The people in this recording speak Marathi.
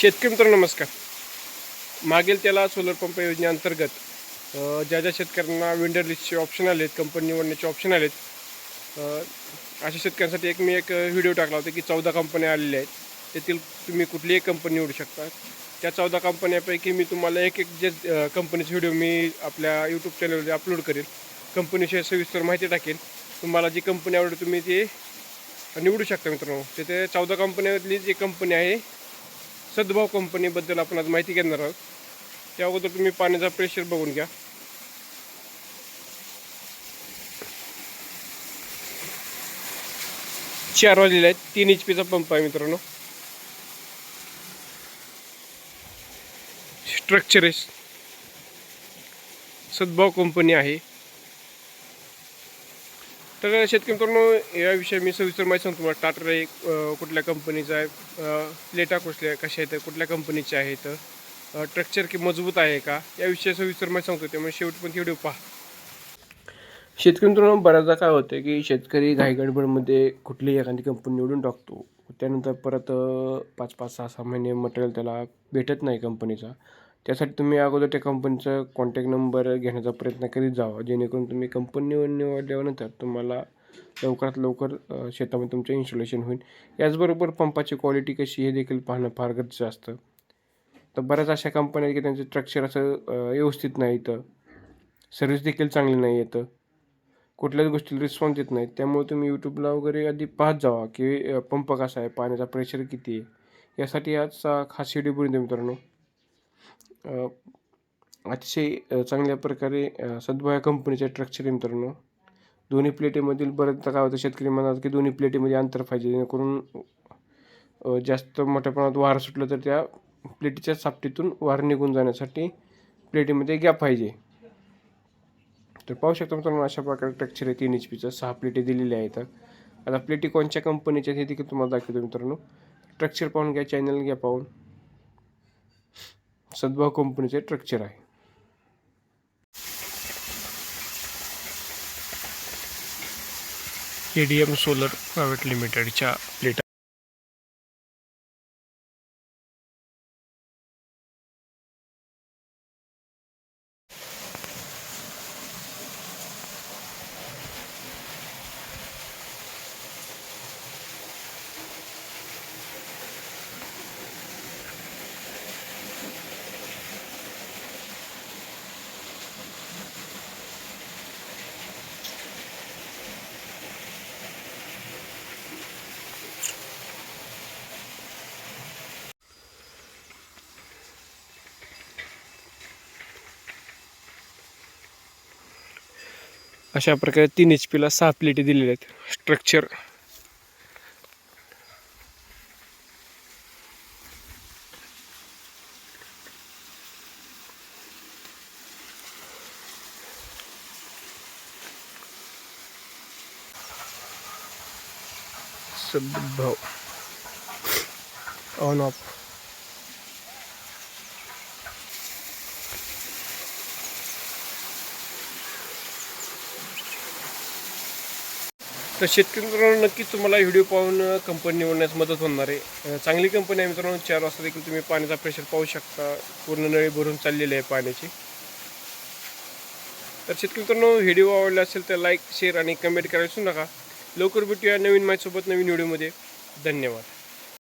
शेतकरी मित्र नमस्कार. मागील त्याला सोलर पंप योजनेअंतर्गत ज्या ज्या शेतकऱ्यांना विंडर लिस्टचे ऑप्शन आलेत कंपनी निवडण्याचे ऑप्शन आलेत अशा शेतकऱ्यांसाठी एक मी एक व्हिडिओ टाकला होता की चौदा कंपन्या आलेल्या आहेत. त्यातील तुम्ही कुठलीही कंपनी निवडू शकता. त्या चौदा कंपन्यापैकी मी तुम्हाला एक एक जे कंपनीचे व्हिडिओ मी आपल्या यूट्यूब चॅनलवर अपलोड करेल. कंपनीविषयी सविस्तर माहिती टाकेल. तुम्हाला जी कंपनी आवडेल तुम्ही ती निवडू शकता मित्रांनो. तिथे चौदा कंपन्यामधली जी कंपनी आहे सद्भाव कंपनीबद्दल आपण आज माहिती घेणार आहोत. त्या अगोदर तुम्ही पाण्याचा प्रेशर बघून घ्या. चार वाजलेले आहेत. तीन एच पीचा पंप आहे मित्रांनो. स्ट्रक्चर आहे सद्भाव कंपनी आहे. तर शेतकरी मित्रांनो याविषयी मी सविस्तर माहिती सांगतो तुम्हाला. टाटा आहे कुठल्या कंपनीचा आहे? प्लेटा कुठल्या कशा आहेत? कुठल्या कंपनीच्या आहेत? स्ट्रक्चर की मजबूत आहे का? याविषयी सविस्तर माहिती सांगतो. त्यामुळे शेवटपर्यंत व्हिडिओ पहा. शेतकरी मित्रांनो बऱ्याचदा काय होतं की शेतकरी घाईगडबडमध्ये कुठलीही एखादी कंपनी निवडून टाकतो. त्यानंतर परत पाच पाच सहा सहा महिने मटेरियल त्याला भेटत नाही कंपनीचा त्यासाठी तुम्ही अगोदर त्या कंपनीचा कॉन्टॅक्ट नंबर घेण्याचा प्रयत्न करीत जावा. जेणेकरून तुम्ही कंपनी निवडल्यानंतर तुम्हाला लवकरात लवकर शेतामध्ये तुमचं इन्स्टॉलेशन होईल. याचबरोबर पंपाची क्वालिटी कशी हे देखील पाहणं फार गरजेचं असतं. तर बऱ्याच अशा कंपन्या आहेत की त्यांचं स्ट्रक्चर असं व्यवस्थित नाही येतं सर्व्हिस देखील चांगली नाही येतं. कुठल्याच गोष्टीला रिस्पॉन्स देत नाहीत. त्यामुळे तुम्ही यूट्यूबला वगैरे आधी पाहत जावा की पंप कसा आहे पाण्याचा प्रेशर किती आहे. यासाठी आजचा खास व्हिडिओ बनवतो मित्रांनो. अतिशय चांगल्या प्रकारे सद्भाया कंपनीचे स्ट्रक्चर आहे मित्रांनो. दोन्ही प्लेटीमधील बरेचदा काय होतं शेतकरी म्हणतात की दोन्ही प्लेटीमध्ये अंतर पाहिजे. जेणेकरून जास्त मोठ्या प्रमाणात वार सुटलं तर त्या प्लेटीच्या सापटीतून वार निघून जाण्यासाठी प्लेटीमध्ये गॅप पाहिजे. तर पाहू शकता मित्रांनो अशा प्रकारे ट्रक्चर आहे तीन एच पीचं सहा प्लेटी दिलेल्या आहेत. आता प्लेटी कोणत्या कंपनीच्या हे देखील तुम्हाला दाखवतो मित्रांनो. स्ट्रक्चर पाहून घ्या चॅनल घ्या पाहून. सद्भाव कंपनीचे स्ट्रक्चर आहे. K D M solar private लिमिटेडच्या प्लेटा अशा प्रकारे तीन एच पीला सहा प्लेटी दिलेल्या आहेत. स्ट्रक्चर सद्भाव. ऑन ऑफ तर शेतकरी मित्रांनो नक्कीच तुम्हाला व्हिडिओ पाहून कंपनी निवडण्यास मदत होणार आहे. चांगली कंपनी आहे मित्रांनो चार वाजता देखील तुम्ही पाण्याचा प्रेशर पाहू शकता. पूर्ण नळी भरून चाललेली आहे पाण्याची. तर शेतकरी मित्रांनो व्हिडिओ आवडला असेल तर लाईक शेअर आणि कमेंट करायला विसरू नका. लवकर भेटूया नवीन माझ्यासोबत नवीन व्हिडिओमध्ये. धन्यवाद.